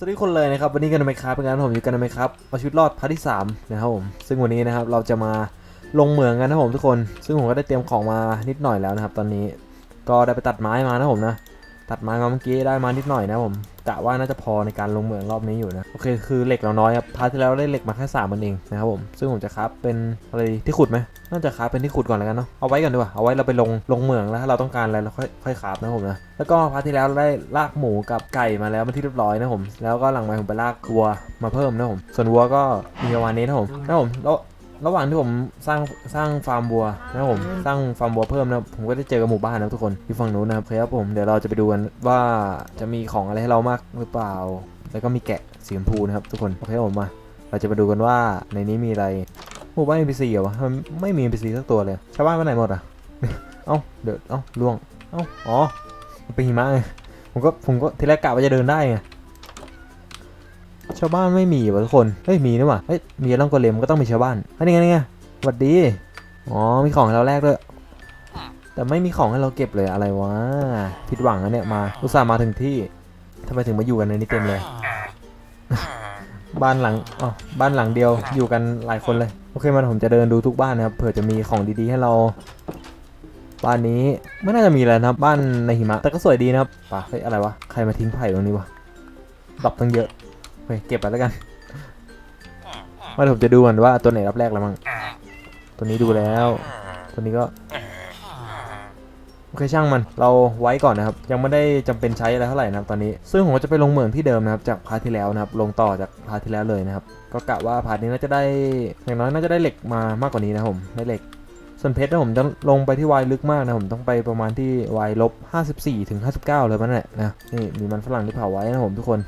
สวัสดีคนเลยนะครับวันนี้กันไหมครับเป็นงานผมอยู่กันไหมครับเอาชีวิตรอดพาร์ทที่3นะครับผมซึ่งวันนี้นะครับเราจะมาลงเหมืองกันนะครับผมทุกคน ซึ่งผมก็ได้เตรียมของมานิดหน่อยแล้วนะครับ ตอนนี้ก็ได้ไปตัดไม้มานะครับผมนะ ตัดไม้มาเมื่อกี้ได้มานิดหน่อยนะผมกะว่าน่าจะพอในการลงเหมืองรอบนี้อยู่นะ โอเคคือเหล็กเราน้อยครับพาร์ทที่แล้วได้เหล็กมาแค่สามมันเองนะครับผมซึ่งผมจะคราฟเป็นอะไรที่ขุดไหมน่าจะคราฟเป็นที่ขุดก่อนแล้วกันเนาะเอาไว้ก่อนดีกว่าเอาไว้เราไปลงลงเหมืองแล้วถ้าเราต้องการอะไรเราค่อยค่อยคราฟนะผมนะแล้วก็พาร์ทที่แล้วได้ลากหมูกับไก่มาแล้วเป็นที่เรียบร้อยนะผมแล้วก็หลังมาผมไปลากวัวมาเพิ่มนะผมส่วนวัวก็มีประมาณนี้นะผมนะผมแล้ว ระหว่างที่ผมสร้างสร้างฟาร์มวัวนะครับผมสร้างฟาร์มวัวเพิ่มนะครับผมก็ได้เจอกับหมู่บ้านนะครับทุกคนที่ฝั่งนู้นนะครับครับผมเดี๋ยวเราจะไปดูกันว่าจะมีของอะไรให้เรามากหรือเปล่า แล้วก็มีแกะสีชมพูนะครับทุกคนโอเคครับผมมาเราจะมาดูกันว่าในนี้มีอะไรหมู่บ้าน NPC เหรอวะมันไม่มี NPC สักตัวเลยชาวบ้านไปไหนหมดอะเอ้าเดี๋ยวเอ้าล่วงเอ้าอ๋อมันเป็นหิมะไงผมก็ผมก็ทีแรกกะว่าจะเดินได้ไง ชาวบ้านไม่มีวะทุกคน เฮ้ยมีนี่หว่าเฮ้ยมีร่องกอเลมก็ต้องมีชาวบ้านเฮ้ยนี่ไงนี่ไงสวัสดีอ๋อมีของให้เราแลกด้วยแต่ไม่มีของให้เราเก็บเลยอะไรวะผิดหวังนะเนี่ยมาอุตส่าห์มาถึงที่ทำไมถึงมาอยู่กันในนี้เต็มเลย บ้านหลังอ๋อบ้านหลังเดียวอยู่กันหลายคนเลยโอเคมันผมจะเดินดูทุกบ้านนะครับเผื่อจะมีของดีๆให้เราบ้านนี้ไม่น่าจะมีอะไรนะครับบ้านในหิมะแต่ก็สวยดีนะครับป่ะเฮ้ยอะไรวะใครมาทิ้งไผ่ตรงนี้วะดรอปตั้งเยอะ เฮ้ยเก็บไปแล้วกันมาผมจะดูก่อนว่าตัวไหนรับแรกแล้วมั้งตัวนี้ดูแล้ว ตัวนี้ก็โอเคช่างมันเราไว้ก่อนนะครับ ยังไม่ได้จำเป็นใช้อะไรเท่าไหร่นะครับตอนนี้ ซึ่งผมจะไปลงเหมืองที่เดิมนะครับ จากพาร์ทที่แล้วนะครับ ลงต่อจากพาร์ทที่แล้วเลยนะครับ ก็กะว่าพาร์ทนี้น่าจะได้อย่างน้อยน่าจะได้เหล็กมามากกว่านี้นะผมได้เหล็กส่วนเพชรนะผมจะลงไปที่วายลึกมากนะผมต้องไปประมาณที่วายลบ54ถึง59 เลยมันแหละนะนี่มีมันฝรั่งที่เผาไว้นะผมทุกคน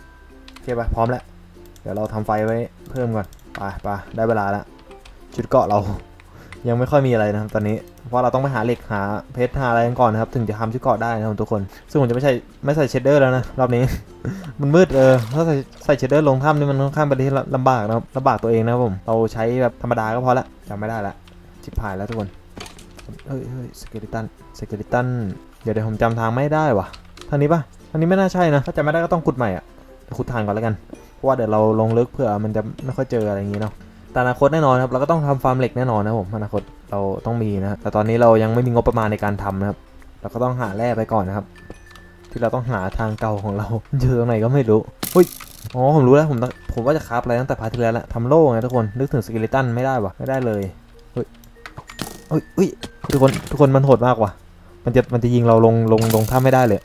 เคปะพร้อมแล้ว เดี๋ยวเราทำไฟไว้เพิ่มก่อนไปไปได้เวลาแล้วชุดเกาะเรายังไม่ค่อยมีอะไรนะครับตอนนี้ เพราะเราต้องไปหาเหล็กหาเพชรหาอะไรกันก่อนนะครับ ถึงจะทำชุดเกาะได้นะครับทุกคน ซึ่งผมจะไม่ใช่ไม่ใส่เชดเดอร์แล้วนะรอบนี้ มันมืดเออถ้าใส่ใส่เชดเดอร์ลงถ้ำนี่มันค่อนข้างเป็นที่ลำบากนะครับลำบากตัวเองนะครับผมเราใช้แบบธรรมดาก็พอละจำไม่ได้ละชิบหายแล้วทุกคนเฮ้ยเฮ้ยสเกลิตันสเกลิตันเดี๋ยวเดี๋ยวผมจำทางไม่ได้วะทางนี้ปะทางนี้ไม่น่าใช่นะถ้าจำไม่ได้ก็ต้องขุดใหม่อะ ขุดทางก่อนแล้วกัน เพราะว่าเดี๋ยวเราลงลึกเผื่อมันจะไม่ค่อยเจออะไรอย่างงี้เนาะแต่อนาคตแน่นอนครับ เราก็ต้องทำฟาร์มเหล็กแน่นอนนะผมอนาคตเราต้องมีนะแต่ตอนนี้เรายังไม่มีงบประมาณในการทำนะครับ เราก็ต้องหาแร่ไปก่อนนะครับ ที่เราต้องหาทางเก่าของเราอยู่ตรงไหนก็ไม่รู้อุ้ยอ๋อผมรู้แล้วผมผมว่าจะคราฟอะไรตั้งแต่พาร์ทที่แล้วแหละทำโล่ไงทุกคนนึกถึงสเกลิตันไม่ได้วะไม่ได้เลยเฮ้ยเฮ้ยเฮ้ยทุกคนทุกคนมันโหดมากว่ะมันจะมันจะยิงเราลงลงลงถ้ำไม่ได้เลย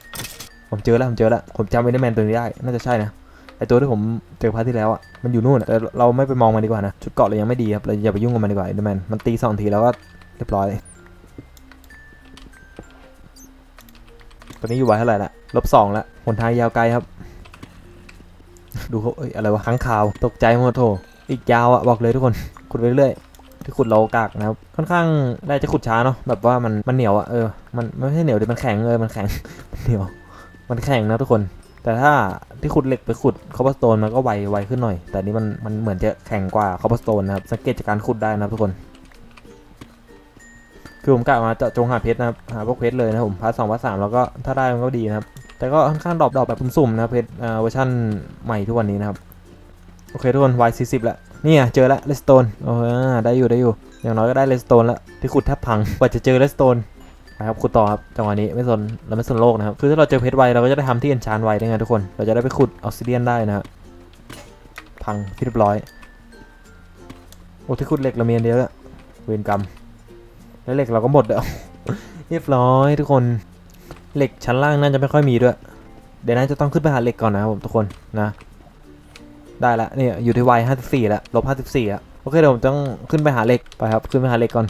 ผมเจอแล้วผมเจอแล้วผมจำไอ้เดอร์แมนตัวนี้ได้ น่าจะใช่นะไอตัวที่ผมเจอพาร์ทที่แล้วอะมันอยู่นู่นแต่เราไม่ไปมองมันดีกว่านะชุดเกาะเรายังไม่ดีครับเราอย่าไปยุ่งกับมันดีกว่าไอเดอร์แมนมันตีสองทีแล้วก็เรียบร้อยตัวนี้อยู่ไว้เท่าไหร่ละลบสองละหนทางยาวไกลครับ ดูเขาเอ้ยอะไรวะค้างคาว ตกใจหมดโถอีกยาวอะบอกเลยทุกคนขุดไปเรื่อยที่ขุดเรากากนะครับค่อนข้างได้จะขุดช้าเนาะแบบว่ามันมันเหนียวอะเออมันไม่ใช่เหนียวดิมันแข็งเลยมันแข็งเหนียว มันแข็งนะทุกคน แต่ถ้าที่ขุดเหล็กไปขุดคอ b บ e s สโตนมันก็ไวไวขึ้นหน่อย แต่นี่มันมันเหมือนจะแข็งกว่าคอ b บ e s สโตนนะครับ สังเกตจากการขุดได้นะครับทุกคน คือผมกะมาจะจงหาเพชรนะครับ หาพวกเพชรเลยนะผมพาร์ทสองพาร์ทสามแล้วก็ถ้าได้มันก็ดีนะครับ แต่ก็ค่อนข้างดรอปดรอปแบบสุ่มๆนะเพชรอ่าเวอร์ชันใหม่ทุกวันนี้นะครับ โอเคทุกคน Y 40 แล้วนี่ไงเจอแล้วเลสโตนโอ้ได้อยู่ได้อยู่ อย่างน้อยก็ได้เลสโตนแล้วที่ขุดแทบพังกว่าจะเจอเลสโตน นะครับขุดต่อครับจังหวะนี้ไม่สนเราไม่สนโลกนะครับคือถ้าเราเจอเพชรไวเราก็จะได้ทำที่เอนชานไวได้ไงทุกคน เราจะได้ไปขุดออกซิเดียนได้นะพังเรียบร้อยโอ้ที่ขุดเหล็กเราเมีอันเดียวล้วเวรกรรมแล้วเหล็กเราก็หมดแล้วเรียบร้อยทุกคนเหล็กชั้นล่างน่าจะไม่ค่อยมีด้วย เดี๋ยวน่าจะต้องขึ้นไปหาเหล็กก่อนนะครับผมทุกคนนะได้ละเนี่ยอยู่ที่วัย54แล้วลบ54แล้วโอเคเดี๋ยวผมต้องขึ้นไปหาเหล็กไปครับขึ้นไปหาเหล็กก่อน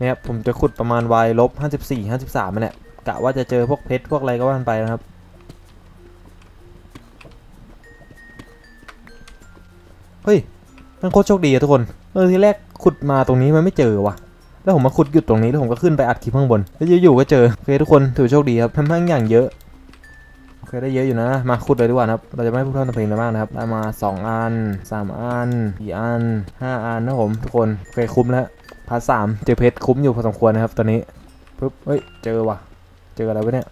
นี่ยครับผมจะขุดประมาณ y ลบ54 53นั่นแหละกะว่าจะเจอพวกเพชรพวกอะไรก็ว่ากันไปนะครับเฮ้ยมันโคตรโชคดีอะทุกคนเออทีแรกขุดมาตรงนี้มันไม่เจอว่ะแล้วผมมาขุดหยุดตรงนี้แล้วผมก็ขึ้นไปอัดคลิปข้างบนแล้วอยู่ๆก็เจอโอเคทุกคนถือโชคดีครับทำทั้งอย่างเยอะโอเคได้เยอะอยู่นะมาขุดเลยดีกว่านะครับเราจะไม่พูดพร่ำทำเพลงกันมากนะครับได้มา 2 อัน 3 อัน 4 อัน 5 อันนะผมทุกคนโอเคคุ้มแล้ว พาสามเจอเพชรคุ้มอยู่พอสมควรนะครับตอนนี้ปุ๊บเฮ้ยเจอว่ะ เจออะไรวะเนี่ย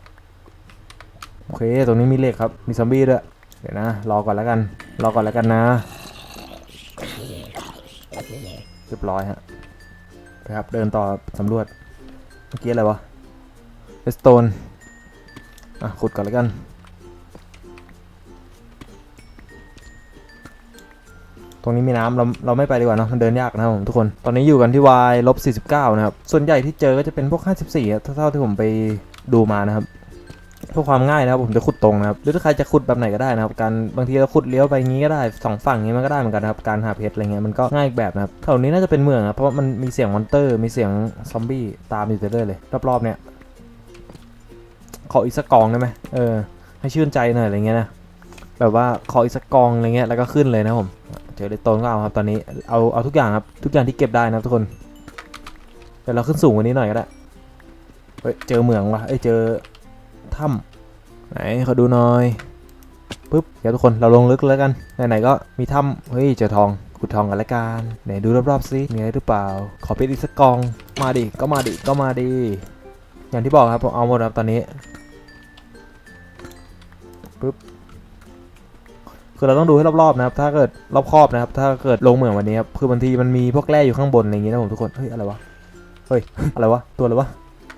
โอเคตรงนี้มีเหล็กครับมีซอมบี้ด้วยเดี๋ยวนะรอก่อนแล้วกัน รอก่อนแล้วกันนะเรียบร้อยฮะไปครับเดินต่อสำรวจเมื่อกี้อะไรวะเรสโตนอะขุดก่อนแล้วกัน ตรงนี้มีน้ำเราเราไม่ไปดีกว่าเนอะมันเดินยากนะครับผมทุกคนตอนนี้อยู่กันที่ y ลบ49นะครับส่วนใหญ่ที่เจอก็จะเป็นพวก 54อะเท่าที่ผมไปดูมานะครับเพื่อความง่ายนะครับผมจะขุดตรงนะครับหรือถ้าใครจะขุดแบบไหนก็ได้นะครับการบางทีเราขุดเลี้ยวไปงี้ก็ได้สองฝั่งนี้มันก็ได้เหมือนกันนะครับการหาเพชรอะไรเงี้ยมันก็ง่ายอีกแบบนะครับแถวนี้น่าจะเป็นเมืองนะเพราะว่ามันมีเสียงมอนเตอร์มีเสียงซอมบี้ตามอยู่เรื่อยเลยรอบๆเนี่ยขออีกสักกองได้ไหมเออให้ชื่นใจหน่อยอะไรเงี้ยนะแบบว่าขออีกสักกองอะไรเงี้ยแล้วก็ขึ้นเลยนะผม เจอเลตโตนก็เอาครับตอนนี้เอาเอาทุกอย่างครับทุกอย่างที่เก็บได้นะทุกคนเดี๋ยวเราขึ้นสูงกว่านี้หน่อยก็ได้เฮ้ยเจอเหมืองว่ะเอ้ยเจอถ้ำไหนขอดูหน่อยปุ๊บเดี๋ยวทุกคนเราลงลึกแล้วกันไหนๆก็มีถ้ำเฮ้ยเจอทองขุดทองกันละกันไหนดูรอบๆซิมีอะไรหรือเปล่า ขอเพชรอีกสักกองมาดิก็มาดิก็มาดิอย่างที่บอกครับผมเอาหมดครับตอนนี้ คือเราต้องดูให้รอบๆนะครับ ถ้าเกิดรอบครอบนะครับ ถ้าเกิดลงเหมืองวันนี้ครับ คือบางทีมันมีพวกแร่อยู่ข้างบนอะไรอย่างงี้นะผมทุกคน เฮ้ยอะไรวะ เฮ้ยอะไรวะ ตัวอะไรวะ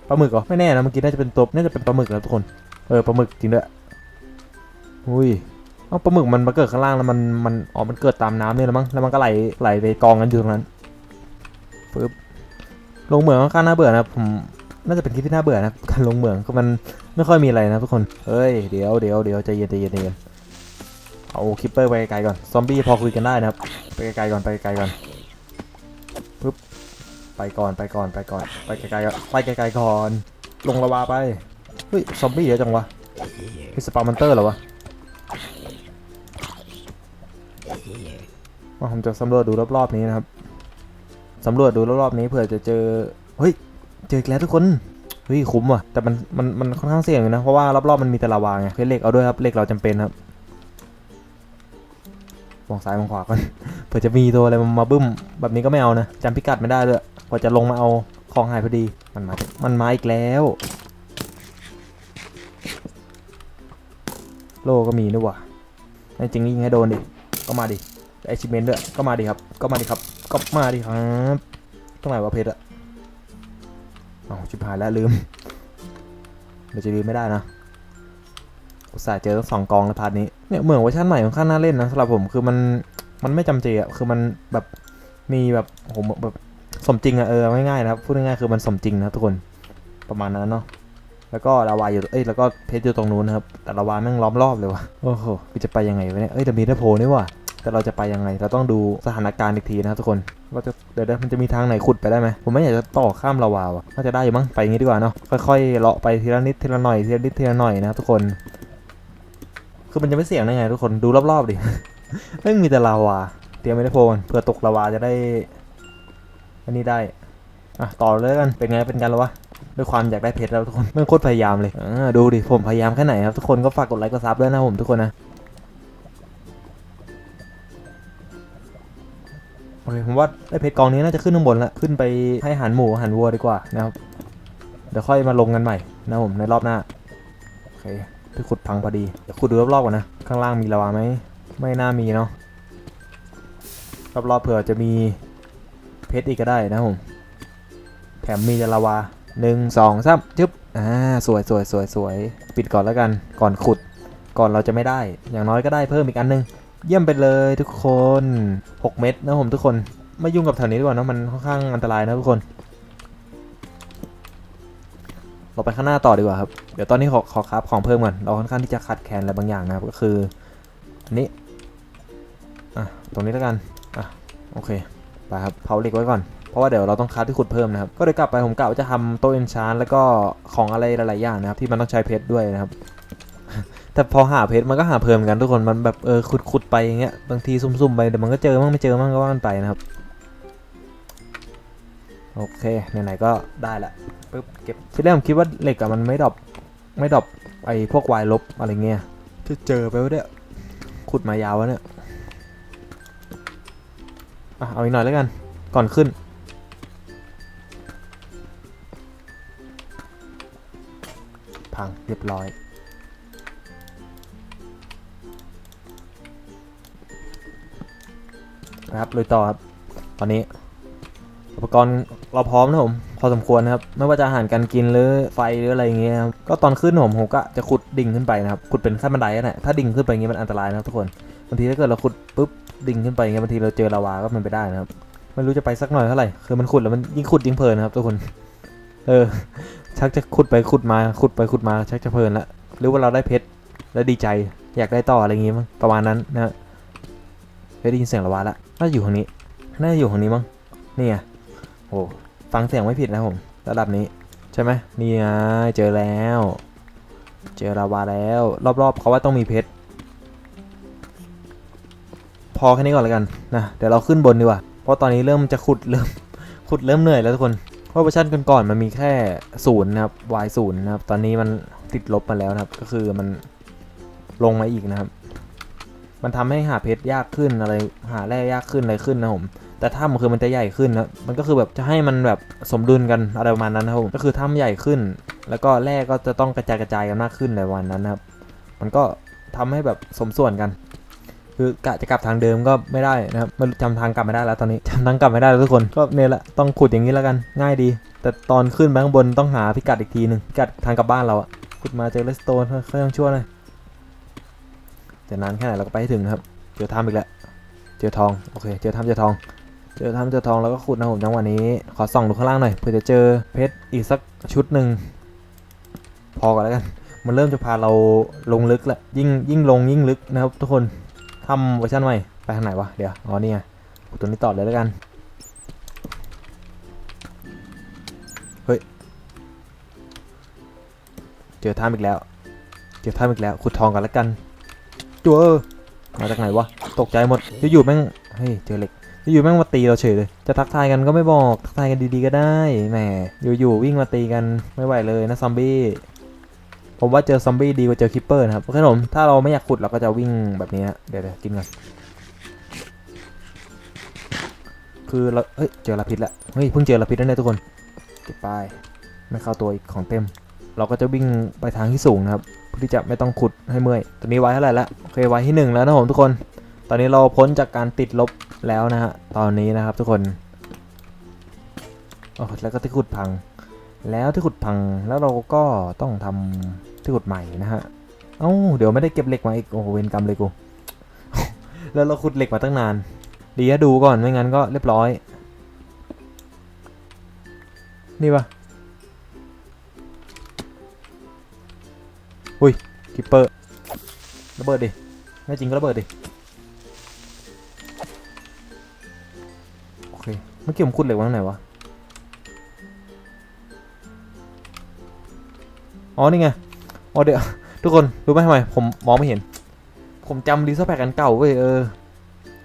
ปลาหมึกเหรอ ไม่แน่นะเมื่อกี้น่าจะเป็นตัว น่าจะเป็นปลาหมึกนะทุกคน เออปลาหมึกจริงด้วย อุ้ยเอาปลาหมึกมันมาเกิดข้างล่างแล้วมันมันอ๋อมันเกิดตามน้ำเนี่ยแหละมั้งแล้วมันก็ไหลไหลไปกองกันอยู่ตรงนั้นปึ๊บลงเหมืองค่อนข้างน่าเบื่อนะผมน่าจะเป็นคลิปที่น่าเบื่อนะการลงเหมืองก็มันไม่ค่อยมีอะไรนะทุกคนเฮ้ยเดี๋ยวเดี๋ยวเดี๋ยวใจเย็นใจเย็นใจเย็น เอาคิปเปอร์ไปไกลก่อน ซอมบี้พอคุยกันได้นะครับ ไปไกลก่อน ไปไกลก่อนปึ๊บ ไปก่อน ไปก่อน ไปก่อน ไปไกลๆก่อนไปไกลๆก่อน ลงระวาไป เฮ้ย ซอมบี้เยอะจังวะมีสปาร์มันเตอร์เหรอวะว่าผมจะสำรวจดูรอบๆนี้นะครับสำรวจดูรอบๆนี้เผื่อจะเจอ เฮ้ย เจออีกแล้วทุกคน เฮ้ยคุ้มว่ะ แต่มันมันมันค่อนข้างเสี่ยงอยู่นะ เพราะว่ารอบๆมันมีแต่ลาวาไงเพชรเล็กเอาด้วยครับ เล็กเราจำเป็นครับ มองซ้ายมองขวาก่อนเผื่อจะมีตัวอะไรมาบึ้ม แบบนี้ก็ไม่เอานะจำพิกัดไม่ได้ด้วยกว่าจะลงมาเอาของหายพอดีมันมามันมาอีกแล้ว โลก็มีด้วยว่ะไอ้จริงยิงให้โดนดิก็มาดิไอชิเมนด้วยก็มาดิครับ ก็มาดิครับ ก็มาดิครับต้องไหนวะเพชรอะเอาชิบหายแล้วลืมเดี๋ยวจะลืมไม่ได้นะ อุตส่าห์เจอทั้งสองกองแล้วพาร์ทนี้เนี่ยเหมือนเวอร์ชันใหม่ค่อนข้างน่าเล่นนะสำหรับผมคือมันมันไม่จำเจอะคือมันแบบมีแบบผมแบบสมจริงอะเออง่ายๆนะครับพูดง่ายๆคือมันสมจริงนะทุกคนประมาณนั้นเนาะแล้วก็ลาวาอยู่เอ้ยแล้วก็เพชรอยู่ตรงนู้นครับแต่ลาวาแม่งล้อมรอบเลยวะโอ้โหจะไปยังไงวะเนี่ยเอ้ยแต่มีเทอโพนี่ว่ะแต่เราจะไปยังไง เราต้องดูสถานการณ์อีกทีนะครับทุกคนว่าจะเดี๋ยวมันจะมีทางไหนขุดไปได้ไหม ผมไม่อยากจะต่อข้ามลาวาวะน่าจะได้อยู่มั้ง ไปงงี้ดีกว่าเนาะ ค่อยๆ เลาะไปทีละนิดทีละหน่อยทีละนิดทีละหน่อยนะครับทุกคน คือมันจะไม่เสี่ยงได้ไงทุกคนดูรอบๆดิ ไม่มีแต่ลาวาเตรียมไม่ได้โพนเผื่อตกลาวาจะได้ อันนี้ได้อะต่อเลยกันเป็นไงเป็นกันแล้ววะด้วยความอยากได้เพชรแล้วทุกคนไม่งโคตรพยายามเลยอ่ดูดิผมพยายามแค่ไหนครับทุกคนก็ฝากกดไลค์กดซับด้วยนะผมทุกคนนะโอเคผมว่าได้เพชรกองนี้น่าจะขึ้นข้างบนละขึ้นไปให้หารหมูหารวัวดีกว่านะครับเดี๋ยวค่อยมาลงกันใหม่นะผมในรอบหน้าโอเค ที่ขุดพังพอดี เดี๋ยวขุดดูรอบๆก่อนนะ ข้างล่างมีลาวาไหม ไม่น่ามีเนาะ รอบๆเผื่อจะมีเพชรอีกก็ได้นะผม แถมมีจะลาวาหนึ่งสองสามจึ๊บ อ่า สวยสวยสวยสวย ปิดก่อนแล้วกัน ก่อนขุด ก่อนเราจะไม่ได้ อย่างน้อยก็ได้เพิ่มอีกอันหนึง เยี่ยมไปเลยทุกคน 6 เม็ดนะผมทุกคน ไม่ยุ่งกับแถวนี้ดีกว่าเนะมันค่อนข้างอันตรายนะทุกคน เราไปข้างหน้าต่อดีกว่าครับ เดี๋ยวตอนนี้ขอขอคราฟของเพิ่มก่อน เราค่อนข้างที่จะขัดแคลนอะไรบางอย่างนะครับ ก็คืออันนี้ อะ ตรงนี้แล้วกัน อะ โอเค ไปครับ เผาเหล็กไว้ก่อน เพราะว่าเดี๋ยวเราต้องคัดที่ขุดเพิ่มนะครับ ก็เลยกลับไปผมกะว่าจะทำโต๊ะเอนชานแล้วก็ของอะไรหลายๆอย่างนะครับ ที่มันต้องใช้เพชรด้วยนะครับ แต่พอหาเพชรมันก็หาเพิ่มกันทุกคน มันแบบเออขุดขุดไปอย่างเงี้ย บางทีซุ่มๆไปเดี๋ยวมันก็เจอมั่งไม่เจอมั่งก็ว่ากันไปนะครับ โอเคไหนๆก็ได้ละปึ๊บเก็บที่แรกผมคิดว่าเหล็กอะมันไม่ดรอปไม่ดรอปไอ้พวกวายลบอะไรเงี้ยจะเจอไปวะเนี่ยขุดมายาววะเนี่ยอะเอาอีกหน่อยแล้วกันก่อนขึ้นพังเรียบร้อย นะครับลุยต่อครับ ตอนนี้ อุปกรณ์ เราพร้อมนะผมพอสมควรนะครับไม่ว่าจะอาหารการกินหรือไฟหรืออะไรอย่างเงี้ยครับก็ตอนขึ้นผมผมก็จะขุดดิ่งขึ้นไปนะครับขุดเป็นขั้นบันไดนั่นแหละถ้าดิ่งขึ้นไปอย่างงี้ยมันอันตรายนะครับทุกคนบางทีถ้าเกิดเราขุดปุ๊บดิ่งขึ้นไปอย่างเงี้ยบางทีเราเจอลาวาก็มันไปได้นะครับไม่รู้จะไปสักหน่อยเท่าไหร่คือมันขุดแล้วมันยิ่งขุดยิ่งเพลินนะครับทุกคนเออชักจะขุดไปขุดมาขุดไปขุดมาชักจะเพลินละหรือว่าเราได้เพชรแล้วดีใจอยากได้ต่ออะไรอย่างงี้มั้งประมาณนั้นนะฮะเฮ้ยได้ยินเสียงละวาละน่าอยู่ทางนี้น่าอยู่ทางนี้มั้งนี่ไงโอ้ ฟังเสียงไม่ผิดนะผม ระดับนี้ใช่ไหมนี่ไงเจอแล้ว เจอลาวาแล้ว รอบๆเขาว่าต้องมีเพชรพอแค่นี้ก่อนแล้วกันนะเดี๋ยวเราขึ้นบนดีกว่า เพราะตอนนี้เริ่มจะขุดเริ่มขุดเริ่มเหนื่อยแล้วทุกคนเพราะเวอร์ชันก่อนๆมันมีแค่ศูนย์นะครับ y ศูนย์นะครับ ตอนนี้มันติดลบมาแล้วนะครับ ก็คือมันลงมาอีกนะครับ มันทำให้หาเพชรยากขึ้นอะไร หาแร่ยากขึ้นอะไรขึ้นนะผม แต่ถ้ำคือมันจะใหญ่ขึ้นนะมันก็คือแบบจะให้มันแบบสมดุลกันอะไรประมาณนั้นนะครับก็คือถ้ำใหญ่ขึ้น แล้วก็แร่ก็จะต้องกระจายกระจายกันมากขึ้นในวันนั้นนะครับ มันก็ทำให้แบบสมส่วนกัน คือกะจะกลับทางเดิมก็ไม่ได้นะครับไม่จำทางกลับไม่ได้แล้วตอนนี้จำทางกลับไม่ได้แล้วทุกคนก็เนี่ยแหละต้องขุดอย่างนี้แล้วกันง่ายดี แต่ตอนขึ้นไปข้างบนต้องหาพิกัดอีกทีหนึ่งพิกัดทางกลับบ้านเราอะขุดมาเจอเลสโตนเขายังชั่วเลยแต่นานแค่ไหนเราก็ไปให้ถึงนะครับเจอถ้ำอีกแล้วเจอทองโอเคเจอถ้ำเจอทอง เจอถ้ำเจอทองแล้วก็ขุดนะผมจังหวะนี้ ขอส่องดูข้างล่างหน่อยเผื่อจะเจอเพชรอีกสักชุดหนึ่งพอก่อนแล้วกัน มันเริ่มจะพาเราลงลึกแล้วยิ่งยิ่งลงยิ่งลึกนะครับทุกคนทำเวอร์ชันใหม่ไปทางไหนวะเดี๋ยวอ๋อนี่ไงขุดตัวนี้ต่อเลยแล้วกันเฮ้ยเจอถ้ำอีกแล้วเจอถ้ำอีกแล้วขุดทองกันแล้วกันจัวเออมาจากไหนวะตกใจหมดอยู่ๆแม่งเฮ้ยเจอเหล็ก อยู่แม่งมาตีเราเฉยเลย จะทักทายกันก็ไม่บอก ทักทายกันดีๆก็ได้ แหม อยู่ๆวิ่งมาตีกันไม่ไหวเลยนะซอมบี้ ผมว่าเจอซอมบี้ดีกว่าเจอคิปเปอร์นะครับ โอเคผมถ้าเราไม่อยากขุดเราก็จะวิ่งแบบนี้นะเดี๋ยวเดี๋ยวกินก่อน คือเรา เฮ้ย เจอลาพิษละ เฮ้ย เพิ่งเจอลาพิษแล้วเนี่ยทุกคน เก็บไปไม่เข้าตัวอีกของเต็ม เราก็จะวิ่งไปทางที่สูงนะครับเพื่อที่จะไม่ต้องขุดให้เมื่อย ตอนนี้ไว้เท่าไหร่ละ โอเคไว้ที่หนึ่งแล้วนะผมทุกคน ตอนนี้เราพ้นจากการติดลบ แล้วนะฮะตอนนี้นะครับทุกคนโอ้แล้วก็ที่ขุดพัง แล้วที่ขุดพังแล้วเราก็ต้องทำที่ขุดใหม่นะฮะเอ้าเดี๋ยวไม่ได้เก็บเหล็กมาอีกโอ้เวรกรรมเลยกูแล้วเราขุดเหล็กมาตั้งนาน ดีนะดูก่อนไม่งั้นก็เรียบร้อย นี่ปะอุ้ยคิปเปอร์ระเบิดดิแน่จริงก็ระเบิดดิ เมื่อกี้ผมขุดเหล็กไว้ตรงไหนวะ อ๋อ นี่ไง อ๋อเดี๋ยว ทุกคน รู้ไหมทำไม ผมมองไม่เห็น ผมจำรีเซอร์แพคอันเก่าเว้ยเออ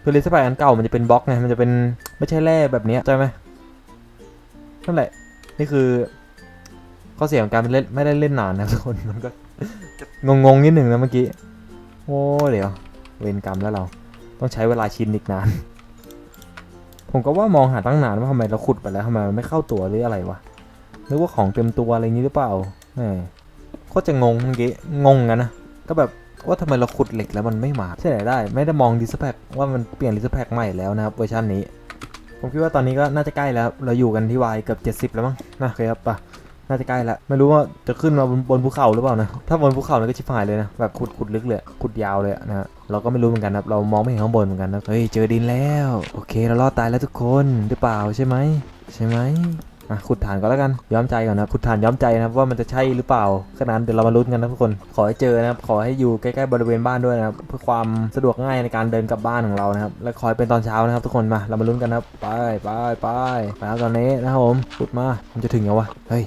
คือรีเซอร์แพคอันเก่ามันจะเป็นบล็อกไง มันจะเป็นไม่ใช่แร่แบบนี้ใช่ไหมนั่นแหละ นี่คือข้อเสียของการเล่นไม่ได้เล่นนานนะทุกคนมันก็งงๆนิดหนึ่งนะเมื่อกี้ โอ้เดี๋ยว เวรกรรมแล้วเรา ต้องใช้เวลาชินอีกนาน ผมก็ว่ามองหาตั้งนานว่าทำไมเราขุดไปแล้วทำไมมันไม่เข้าตัวหรืออะไรวะนึกว่าของเต็มตัวอะไรอย่างนี้หรือเปล่าแหมโคตรจะงงเมื่อกี้งงกันนะก็แบบว่าทำไมเราขุดเหล็กแล้วมันไม่มาใช่ไหนได้ ไม่ได้มองดิสแพคว่ามันเปลี่ยนดิสแพคใหม่แล้วนะครับเวอร์ชันนี้ ผมคิดว่าตอนนี้ก็น่าจะใกล้แล้ว เราอยู่กันที่วายเกือบ70 แล้วมั้งนะโอเคครับปะ น่าจะใกล้แล้วไม่รู้ว่าจะขึ้นมาบนบนภูเขาหรือเปล่านะ ถ้าบนภูเขาเนี่ยก็ชิบหายเลยนะ แบบขุดขุดลึกเลยขุดยาวเลยนะฮะเราก็ไม่รู้เหมือนกันนะครับ เรามองไม่เห็นข้างบนเหมือนกันนะเฮ้ย เจอดินแล้ว โอเค เรารอดตายแล้วทุกคนหรือเปล่าใช่ไหมใช่ไหมอะขุดฐานก็แล้วกันย้อมใจก่อนนะขุดฐานย้อมใจนะครับว่ามันจะใช่หรือเปล่าแค่นั้นเดี๋ยวเรามาลุ้นกันนะทุกคนขอให้เจอนะครับขอให้อยู่ใกล้ๆบริเวณบ้านด้วยนะครับเพื่อความสะดวกง่ายในการเดินกลับบ้านของเรานะครับและขอให้เป็นตอนเช้านะครับทุกคนมาเรามาลุ้นกันนะครับไปไปไปไปแล้วตอนนี้นะครับผมขุดมามันจะถึงยังวะเฮ้ย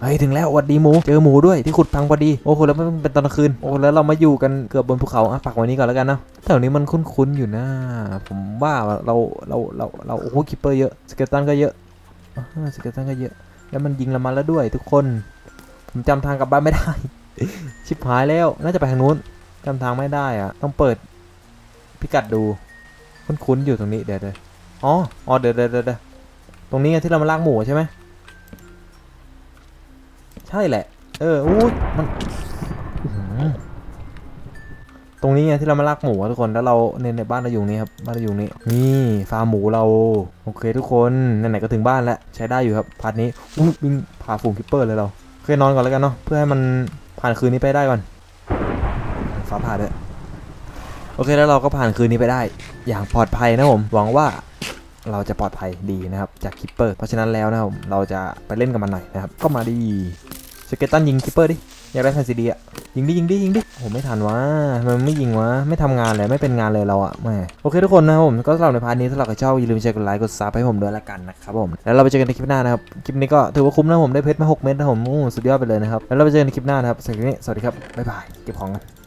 เฮ้ยถึงแล้วหวัดดีหมูเจอหมูด้วยที่ขุดพังพอดีโอ้โหแล้วมันเป็นตอนกลางคืนโอ้แล้วเรามาอยู่กันเกือบบนภูเขาอะปักไว้นี้ก่อนแล้วกันเนาะแถวนี้มันคุ้นๆอยู่นะ ผมว่าเราเราเราเราโอ้โหคิปเปอร์เยอะสเกลตันก็เยอะสเกลตันก็เยอะ แล้วมันยิงเรามาแล้วด้วยทุกคน ผมจำทางกลับบ้านไม่ได้ ชิบหายแล้วน่าจะไปทางนู้นจำทางไม่ได้อะต้องเปิดพิกัดดูคุ้นๆอยู่ตรงนี้เดี๋ยวเดี๋ยวอ๋ออ๋อเดี๋ยวเดี๋ยวเดี๋ยวเดี๋ยวตรงนี้ไงที่เรามาลากหมูใช่ไหม ใช่แหละ เอออู้ยมันตรงนี้ไงที่เรามาลากหมูทุกคนแล้วเราในในบ้านเราอยู่นี่ครับบ้านเราอยู่นี่นี่ฟาร์มหมูเราโอเคทุกคนไหนๆก็ถึงบ้านแล้วใช้ได้อยู่ครับพาร์ทนี้อู้วิ่งผ่าฝูงคิปเปอร์เลยเราเคนอนก่อนแล้วกันเนาะเพื่อให้มันผ่านคืนนี้ไปได้ก่อนฟ้าผ่าด้วยโอเคแล้วเราก็ผ่านคืนนี้ไปได้ อย่างปลอดภัยนะผมหวังว่า เราจะปลอดภัยดีนะครับจากคิปเปอร์เพราะฉะนั้นแล้วนะครับเราจะไปเล่นกับมันหน่อยนะครับก็มาดีสเกตตันยิงคิปเปอร์ดิอยากได้แฟนซีดีอะยิงดิยิงดิยิงดิโอไม่ทันวะมันไม่ยิงวะไม่ทำงานเลยไม่เป็นงานเลยเราอะแม่โอเคทุกคนนะครับผมก็สำหรับในพาร์ทนี้ถ้าเราใครชอบอย่าลืมแชร์กดไลค์กดซับให้ผมด้วยละกันนะครับผมแล้วเราไปเจอกันในคลิปหน้านะครับคลิปนี้ก็ถือว่าคุ้มนะผมได้เพชรมาหกเม็ดนะผมโอ้สุดยอดไปเลยนะครับแล้วเราไปเจอกันในคลิปหน้านะครับสำหรับนี้สวัสดีครับบ๊ายบายเก็บของกัน